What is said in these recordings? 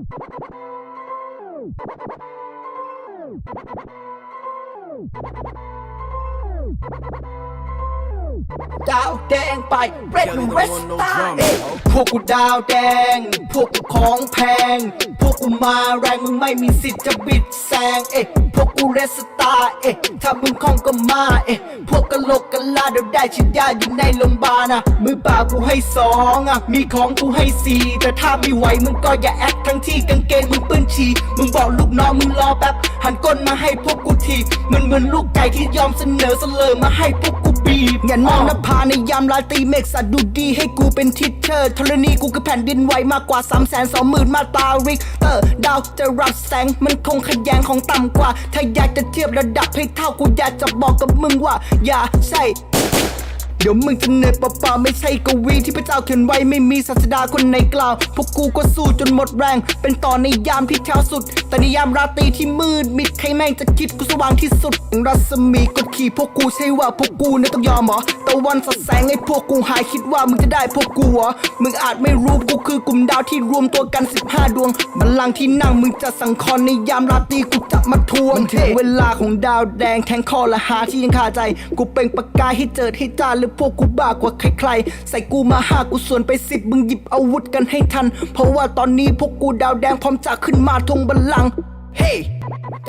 ดาวแดงไปเรดเวสตาเอ้ยพวกกูดาวแดง พวกกูของแพง พวกกูมาแรงมึงไม่มีสิทธิ์จะบิดแซงเอ้ยพว กูเรสตาเอ๊ถ้ามึงคล่องก็มาเอ๊พวกกะโหลกกะลาเดี๋ยวได้ฉีดยาอยู่ในโรงพยาบาลนะมือเปล่ากูให้สองอะมีของกูให้สี่แต่ถ้าไม่ไหวมึงก็อย่าแอคทั้งที่กางเกงมึงปื้นฉี่ บอกลูกน้องมึงรอแป๊บหันก้นมาให้พวกกูทีมันเหมือนลูกไก่ที่ยอมเสนอเสลอมาให้พวกกูบีบอย่ามองนภาในยามราตรีเมฆสัตว์ดูดีให้กูเป็นทิศเชอร์ธรณีกูคือแผ่นดินไหวมากกว่า3 2 0 0 0 0มาตาริกเตอร์ดาวจะรับแสงมันคงขยงของต่ำกว่า ถ้าอยากจะเทียบระดับให้เท่ากูอยากจะบอกกับมึงว่า อย่าใช่ เดี๋ยวมึงจะเหนื่อยเปล่าๆไม่ใช่กวีที่พระเจ้าเขียนไว้ไม่มีศาสดาคนไหนกล่าว พวกกูก็สู้จนหมดแรง เป็นต่อในยามที่เช้าสุด แต่ในยามราตรีที่มืดมิดใครแม่งจะคิดกูสว่างที่สุด รัศมีกดขี่พวกกูใช่ว่าพวกกูเนี่ยต้องยอมเหรอตะวันสดแสงให้พวกกูหายคิดว่ามึงจะได้พวกกูเหรอมึงอาจไม่รู้กูคือกลุ่มดาวที่รวมตัวกัน 15 ดวงบัลลังก์ที่นั่งมึงจะสังคอนในยามราตรีกูจะมาทวงมันถึงเวลาของดาวแดงแทงคอและหาที่ยังคาใจ กูเป็นประกายให้เจิดให้จ้าหรือพวกกูบ้ากว่าใครๆ ใส่กูมาห้ากูส่วนไปสิบมึงหยิบอาวุธกันให้ทัน เพราะว่าตอนนี้พวกกูดาวแดงพร้อมจะขึ้นมาทวงบัลลังก์เฮ้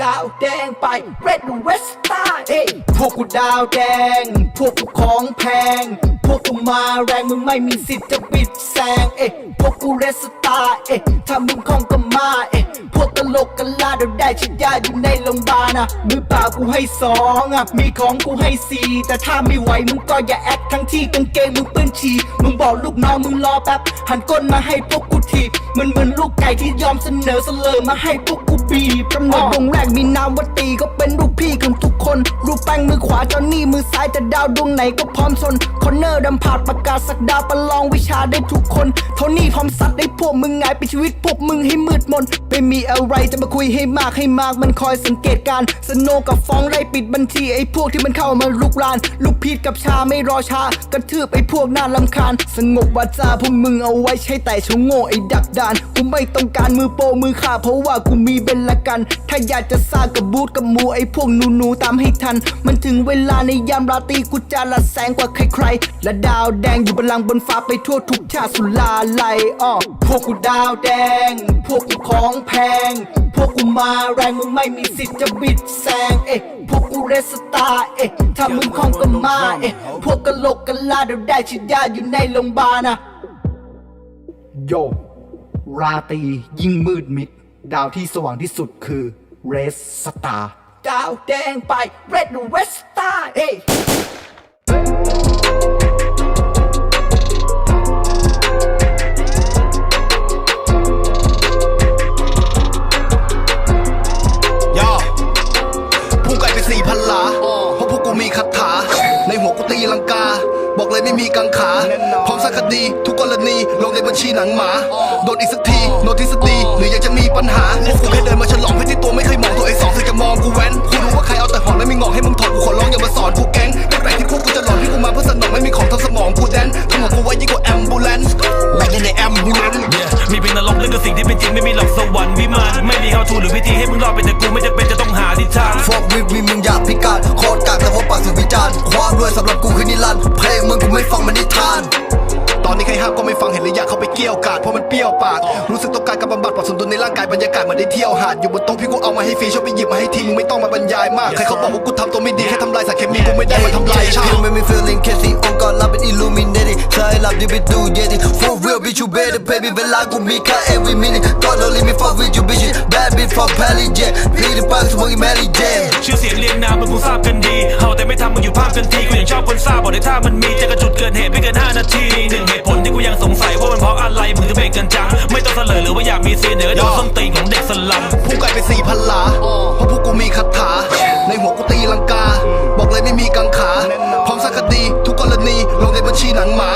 ดาวแดงไป Red West Star เฮ้พวกกูดาวแดง พวกกูของแพง วกกูมาแรงมึงไม่มีสิทธิ์จะปิดแซงเอ้พวกกูเรสตาเอ้ถ้ามึงคล่องก็มาเอ้พวกกะโหลกกะลาเดี๋ยวได้ฉีดยาอยู่ในโรงพยาบาลนะมือเปล่ากูให้สองอะมีของกูให้สี่แต่ถ้าไม่ไหวมึงก็อย่าแอคทั้งที่กางเกงมึงเปื้อนฉี่มึงบอกลูกน้องมึงรอแป๊บหันก้นมาให้พวกกู ทีมันเหมือนลูกไก่ที่ยอมเสนอเสลอมาให้พวกกูบีบกำหนดวงแรกมีนามว่าตีก็เป็นลูกพี่ของทุกคน รูปแป้งมือขวาเจอนนี่มือซ้ายแต่ดาวดวงไหนก็พร้อมชนคอนเนอร์ดำผาดประกาศสักดาวประลองวิชาได้ทุกคนโทนี่พร้อมซัดได้พวกมึงไงายไปชีวิตพวกมึงให้มืดมนไม่มีอะไรจะมาคุยให้มากให้มากมันคอยสังเกตการณ์สโนกับฟองไล่ปิดบัญชีไอ้พวกที่มันเข้ามาลุกลาน ลูกพีดกับชาไม่รอช้ากระทืบไอ้พวกน่าลำคาญ สงบวาจาพวกมึงเอาไว้ใช้แต่ชงโง่ไอ้ดักดาน กูไม่ต้องการมือโปมือขาเพราะว่ากูมีเบลละกัน ถ้าอยากจะสร้างกับบูธกับมูไอ้พวกหนูหนูๆตามให้ทัน มันถึงเวลาในยามราตรีกูจะละแสงกว่าใครๆ และดาวแดงอยู่บนลังบนฟ้าไปทั่วทุกชาติสุลาไลอ้อพวกกูดาวแดง พวกกูของแพง พวกกูมาแรงมึงไม่มีสิทธิ์จะบิดแซงเอ๊ะพวกกูเรสตาเอ๊ะถ้ามึงคล่องก็มาเอ๊ะพวกกะโหลกกะลาเดี๋ยวได้ฉีดยาอยู่ในโรงพยาบาลนะโย ราตรียิ่งมืดมิด ดาวที่สว่างที่สุดคือเรสสตาร์ดาวแดงไป Red West Star เอ้ ลงในบัญชีหนังหมา โดนอีกสักที โนติสตีหรืออยากจะมีปัญหาพวกกูแค่เดินมาฉลองเพื่อที่ตัวไม่เคยมองตัวไอ้สองสึกจะมองกูแว้นกูรู้ว่าใครเอาแต่หอนและมีงอกให้มึงถอดกูขอร้องอย่ามาสอนกูแก๊งไม่แปลกที่พวกกูจะหลอนที่กูมาเพื่อสนองไม่มีของทางสมองกูแดนทำของกูไว้ยิ่งกว่าแอมบูเลนซ์แรงในแอมบูเลนซ์ Yeah มีเพียงนรกเรื่องกับสิ่งที่เป็นจริงไม่มีหรอกสวรรค์วิมานไม่มีเขาทูหรือวิธีให้มึงรอดไปแต่กูไม่จำเป็นจะต้องหาทิศทางพวกวิววิมึงอยากพิการโคตรกากแต่พบปากสุดวิจารณ์ความรวยสำหรับกูคือนิรันดร์เพลงมึงกูไม่ฟังมันนิทาน มีใครห้ามก็ไม่ฟังเห็นเลยอยากเข้าไปเกี่ยวกาดเพราะมันเปรี้ยวปากรู้สึกต้องการกับบำบัดป รับสมดุลในร่างกายบรรยากาศเหมือนได้เที่ยวหาดอยู่บนโต๊ะพี่กูเอามาให้ฟรีชอบไปหยิบมาให้ทีมึงไม่ต้องมาบรรยายมากใครเขาบอกว่ากูทำตัวไม่ดีแค่ทำลายสารเคมีกูไม่ได้มาทำลายชาเพียติงไม่มี feeling แค่สีองค์กรลับเป็น illuminating สายลับที่ไปดู yeti for real bitch you better pay me เวลากูมีค่า every minute God don't let me fuck with you bitches bad bitch from Pally Jet พี่ที่ปากสมองอี Melly Jane ชื่อเสียงเรียงนามมึงคงทราบกันดีเอาแต่ไม่ทำมึงอยู่ภาพกันทีกูยังชอบคนทราบบอกได้ถ้ามันมีเจอกับจุดเกิดเหตุไม่เกิน5นาทีหนึ่งเหตุผลที่กูยังสงสัยว่ามันเพราะ อะไรมึงก็เบรกกันจัง ไม่ต้องเสลอหรือว่าอยากมีซีนเดี๋ยวก็โดนส้นตีนของเด็กสลัมผู้ไกลไปสี่พันหลา เพราะพวกกูมีคาถา ในหัวกูตีลังกา บอกเลยไม่มีกังขา พร้อมสักคดี ทุกกรณีลงในบัญชีหนังหมา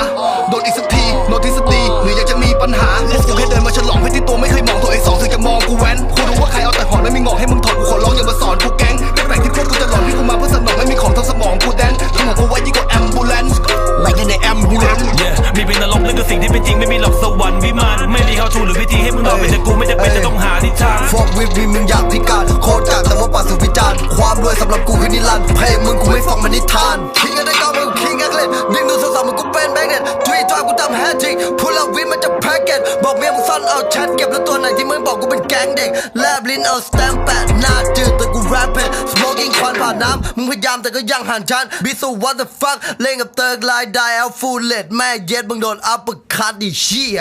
กูล้ำ yeah มีเพียงนรกเรื่องกับสิ่งที่เป็นจริงไม่มีหรอกสวรรค์วิมานไม่มีเขา how to หรือวิธีให้มึงรอดเป็นแต่กูไม่จำเป็นจะต้องหาทิศทาง ฟอกวิวิมึงอยากพิการโคตรจากแต่ว่าปาสุวิจารณ์ความรวยสำหรับกูคือนิรันดร์เพลงมึงกูไม่ฟังมันนิทานคิงกันได้ก็มึงคิงกันเลยดิ้งดูสาวๆมึงกูเป็นแบงค์เน็ตทวีตว่ากูทำแฮชทิกพูดแล้ววิมันจะแพ็กเกจบอกเมียมึงซ่อนเอาแชทเก็บแล้วตัวไหนที่มึงบอกกูเป็นแก๊งเด็กแลบลิ้นเอาสแตมป์แปะหน้าจืด แต่กูแรปเพจ smoking ควันผ่านน้ำมึงพยายามแต่ก็ยังห่างฉัน b ิ so what the fuck เล่นกับเติร์กไลน์ไดเอลฟูลเลตแม่เย็ดมึงโดนอัปเปอร์คัตดิเชี่ย